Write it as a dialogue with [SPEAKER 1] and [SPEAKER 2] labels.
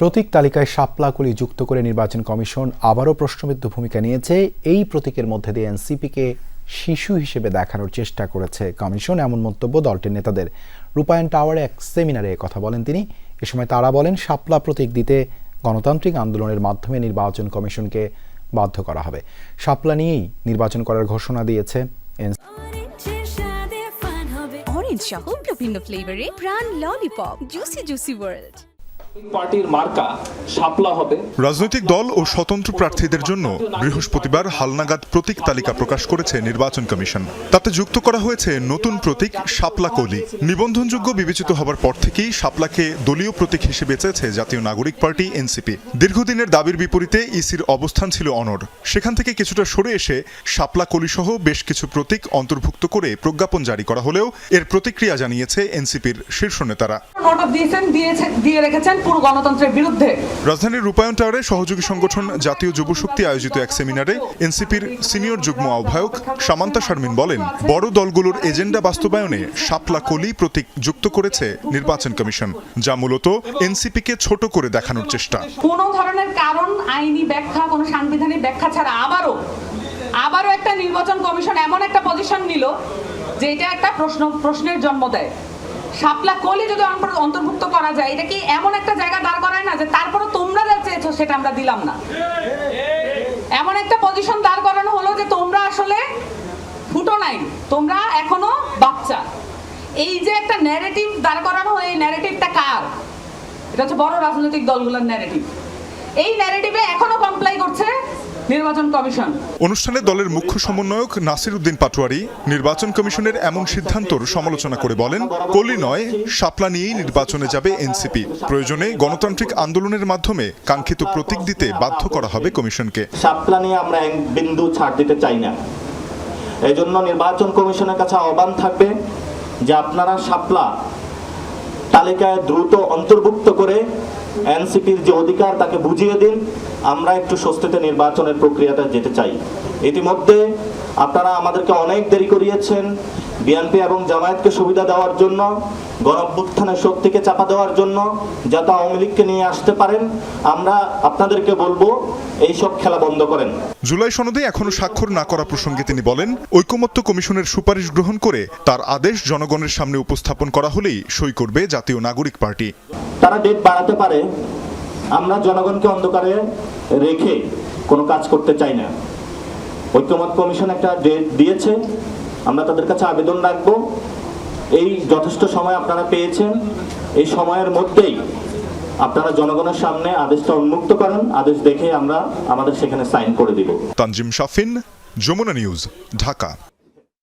[SPEAKER 1] প্রতীক তালিকায় শাপলাকুলি যুক্ত করে নির্বাচন কমিশন আবারও প্রশ্নবিদ্ধ ভূমিকা নিয়েছে। এই প্রতীকের মধ্যে দিয়ে এনসিপিকে শিশু হিসেবে দেখানোর চেষ্টা করেছে কমিশন, এমন মন্তব্য দলটির নেতাদের। রূপায়ণ টাওয়ারে এক সেমিনারে কথা বলেন তিনি। এ সময় তারা বলেন, শাপলা প্রতীক দিতে গণতান্ত্রিক আন্দোলনের মাধ্যমে নির্বাচন কমিশনকে বাধ্য করা হবে। শাপলা নিয়েই নির্বাচন করার ঘোষণা দিয়েছে এনসিপি
[SPEAKER 2] অরেঞ্জের স্বাদে ফান হবে অরেঞ্জ সহ ভিন্ন ভিন্ন ফ্লেভারে প্রাণ ললিপপ জুসি জুসি ওয়ার্ল্ড
[SPEAKER 3] পার্টির মার্কা শাপলা হবে।
[SPEAKER 4] রাজনৈতিক দল ও স্বতন্ত্র প্রার্থীদের জন্য বৃহস্পতিবার হালনাগাদ প্রতীক তালিকা প্রকাশ করেছে নির্বাচন কমিশন। তাতে যুক্ত করা হয়েছে নতুন প্রতীক শাপলা কলি। নিবন্ধনযোগ্য বিবেচিত হবার পর থেকেই শাপলাকে দলীয় প্রতীক হিসেবে চেয়েছে জাতীয় নাগরিক পার্টি এনসিপি। দীর্ঘদিনের দাবির বিপরীতে ইসির অবস্থান ছিল অনড়। সেখান থেকে কিছুটা সরে এসে শাপলা কলি সহ বেশ কিছু প্রতীক অন্তর্ভুক্ত করে প্রজ্ঞাপন জারি করা হলেও এর প্রতিক্রিয়া জানিয়েছে এনসিপির শীর্ষ নেতারা।
[SPEAKER 5] দিয়েছেন দিয়ে রেখেছেন। পুরো গণতন্ত্রের বিরুদ্ধে।
[SPEAKER 4] রাজধানীর রূপায়ণ টাওয়ারে সহযোগী সংগঠন জাতীয় যুব শক্তি আয়োজিত এক সেমিনারে এনসিপির সিনিয়র যুগ্ম আহ্বায়ক সামান্তা শারমিন বলেন বড় দলগুলোর এজেন্ডা বাস্তবায়নে শাপলা কলি প্রতীক যুক্ত করেছে নির্বাচন কমিশন যা মূলত এনসিপিকে ছোট করে দেখানোর চেষ্টা।
[SPEAKER 5] কোনো ধরনের কারণ আইনি ব্যাখ্যা কোনো সাংবিধানিক ব্যাখ্যা ছাড়া আবারও আবারও একটা নির্বাচন কমিশন এমন একটা পজিশন নিল যে এটা একটা প্রশ্ন প্রশ্নের জন্ম দেয়। শাপলা কলি যদি অন্তর- অন্তর্ভুক্ত করা যায়, এটা কি এমন একটা জায়গা দাঁড় করায় না যে তারপরে তোমরা যা চেয়েছো সেটা আমরা দিলাম না? এমন একটা পজিশন দাঁড় করানো হলো যে তোমরা আসলে ফুটো নাই, তোমরা এখনও বাচ্চা। এই যে একটা ন্যারেটিভ দাঁড় করানো হয় এই ন্যারেটিভটা কার? এটা হচ্ছে বড় রাজনৈতিক দলগুলোর ন্যারেটিভ এই ন্যারেটিভে এখনও কমপ্লাই করছে নির্বাচন কমিশন।
[SPEAKER 4] অনুষ্ঠানে দলের মুখ্য সমন্বয়ক নাসির উদ্দিন পাটোয়ারি নির্বাচন কমিশনের এমন সিদ্ধান্তর সমালোচনা করে বলেন কলি নয় শাপলা নিয়েই নির্বাচনে যাবে এনসিপি। প্রয়োজনে গণতান্ত্রিক আন্দোলনের মাধ্যমে কাঙ্ক্ষিত প্রতীক দিতে বাধ্য করা হবে কমিশনকে।
[SPEAKER 6] শাপলা নিয়ে আমরা এক বিন্দু ছাড় দিতে চাই না। এই জন্য নির্বাচন কমিশনের কাছে আহ্বান থাকবে যে আপনারা শাপলা তালিকায় দ্রুত অন্তর্ভুক্ত করে এনসিপির যে অধিকার তাকে বুঝিয়ে দিন। আমরা একটু স্বস্তিতে নির্বাচনের প্রক্রিয়াটা যেতে চাই। ইতিমধ্যে আপনারা আমাদেরকে অনেক দেরি করিয়েছেন। বিএনপি এবং জামায়াতকে সুবিধা দেওয়ার জন্য গণঅভ্যুত্থানের শক্তিকে চাপা দেওয়ার জন্য যাতে আওয়ামী লীগকে নিয়ে আসতে পারেন আমরা আপনাদেরকে বলব এইসব খেলা বন্ধ করেন।
[SPEAKER 4] জুলাই সনদে এখনও স্বাক্ষর না করা প্রসঙ্গে তিনি বলেন ঐকমত্য কমিশনের সুপারিশ গ্রহণ করে তার আদেশ জনগণের সামনে উপস্থাপন করা হলেই সই করবে জাতীয় নাগরিক পার্টি।
[SPEAKER 6] তারা ডেট বাড়াতে পারে আমরা জনগণকে অন্ধকারে রেখে কোনো কাজ করতে চাই না। ঐক্যমত কমিশন একটা ডেট দিয়েছে। আমরা তাদের কাছে আবেদন রাখব। এই যথেষ্ট সময় আপনারা পেয়েছেন। এই সময়ের মধ্যেই আপনারা জনগণের সামনে আদেশটা উন্মুক্ত করেন। আদেশ দেখে আমরা আমাদের সেখানে সাইন করে দিব।
[SPEAKER 4] তানজিম শাফিন, যমুনা নিউজ, ঢাকা।